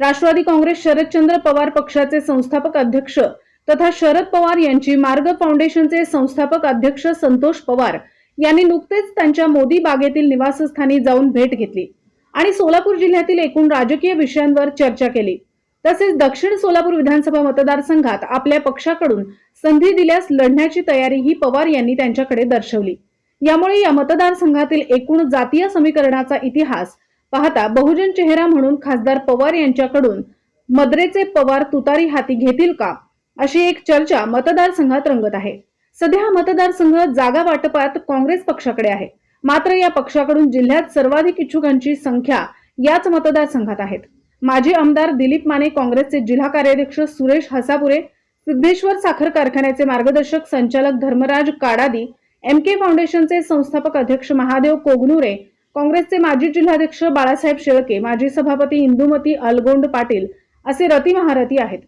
राष्ट्रवादी काँग्रेस शरदचंद्र पवार पक्षाचे संस्थापक अध्यक्ष तथा शरद पवार यांची मार्ग फाउंडेशनचे संस्थापक अध्यक्ष संतोष पवार यांनी नुकतेच त्यांच्या मोदी बागेतील निवासस्थानी जाऊन भेट घेतली आणि सोलापूर जिल्ह्यातील एकूण राजकीय विषयांवर चर्चा केली. तसेच दक्षिण सोलापूर विधानसभा मतदारसंघात आपल्या पक्षाकडून संधी दिल्यास लढण्याची तयारी ही पवार यांनी त्यांच्याकडे दर्शवली. यामुळे या मतदारसंघातील एकूण जातीय समीकरणाचा इतिहास पाहता बहुजन चेहरा म्हणून खासदार पवार यांच्याकडून मद्रेचे पवार तुतारी हाती घेतील का? अशी एक चर्चा मतदारसंघात रंगत आहे. सध्या हा मतदारसंघ जागा वाटपात काँग्रेस पक्षाकडे आहे. मात्र या पक्षाकडून जिल्ह्यात सर्वाधिक इच्छुकांची संख्या याच मतदारसंघात आहेत. माजी आमदार दिलीप माने काँग्रेसचे जिल्हा कार्याध्यक्ष सुरेश हसापुरे सिद्धेश्वर साखर कारखान्याचे मार्गदर्शक संचालक धर्मराज काडादी एम के फाउंडेशनचे संस्थापक अध्यक्ष महादेव कोगनुरे काँग्रेसचे माजी जिल्हाध्यक्ष बाळासाहेब शेळके माजी सभापती इंदुमती अलगोंड पाटील असे रती महारथी आहेत.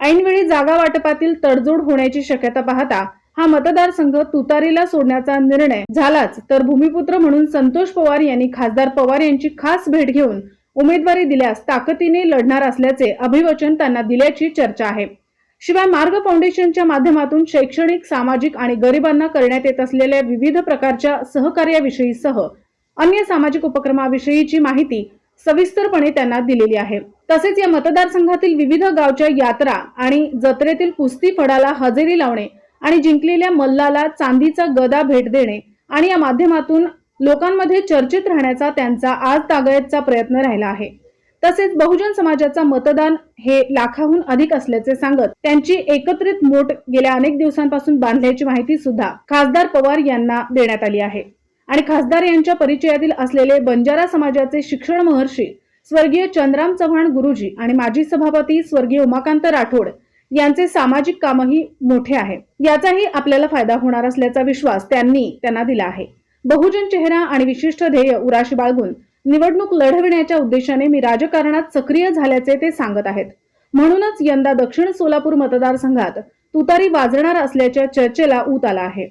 ऐनवेळी जागा वाटपातील तडजोड होण्याची शक्यता पाहता हा मतदारसंघ तुतारीला सोडण्याचा निर्णय झालाच. तर भूमिपुत्र म्हणून संतोष पवार यांनी खासदार पवार यांची खास भेट घेऊन उमेदवारी दिल्यास ताकदीने लढणार असल्याचे अभिवचन त्यांना दिल्याची चर्चा आहे. शिवाय मार्ग फाउंडेशनच्या माध्यमातून शैक्षणिक सामाजिक आणि गरिबांना करण्यात येत असलेल्या विविध प्रकारच्या सहकार्याविषयी सह अन्य सामाजिक उपक्रमाविषयीची माहिती सविस्तरपणे त्यांना दिलेली आहे. तसेच या मतदारसंघातील विविध गावच्या यात्रा आणि जत्रेतील कुस्ती फडाला हजेरी लावणे आणि जिंकलेल्या मल्लाला चांदीचा गदा भेट देणे आणि या माध्यमातून लोकांमध्ये चर्चेत राहण्याचा त्यांचा आज तागायतचा प्रयत्न राहिला आहे. तसेच बहुजन समाजाचा मतदान हे लाखाहून अधिक असल्याचे सांगत त्यांची एकत्रित मोट गेल्या अनेक दिवसांपासून बांधल्याची माहिती सुद्धा खासदार पवार यांना देण्यात आली आहे. आणि खासदार यांच्या परिचयातील असलेले बंजारा समाजाचे शिक्षण महर्षी स्वर्गीय चंद्राम चव्हाण गुरुजी आणि माजी सभापती स्वर्गीय उमाकांत राठोड यांचे सामाजिक कामही मोठे आहे. याचाही आपल्याला फायदा होणार असल्याचा विश्वास त्यांनी त्यांना दिला आहे. बहुजन चेहरा आणि विशिष्ट ध्येय उराशी बाळगून निवडणूक लढविण्याच्या उद्देशाने मी राजकारणात सक्रिय झाल्याचे ते सांगत आहेत. म्हणूनच यंदा दक्षिण सोलापूर मतदारसंघात तुतारी वाजणार असल्याच्या चर्चेला ऊत आला आहे.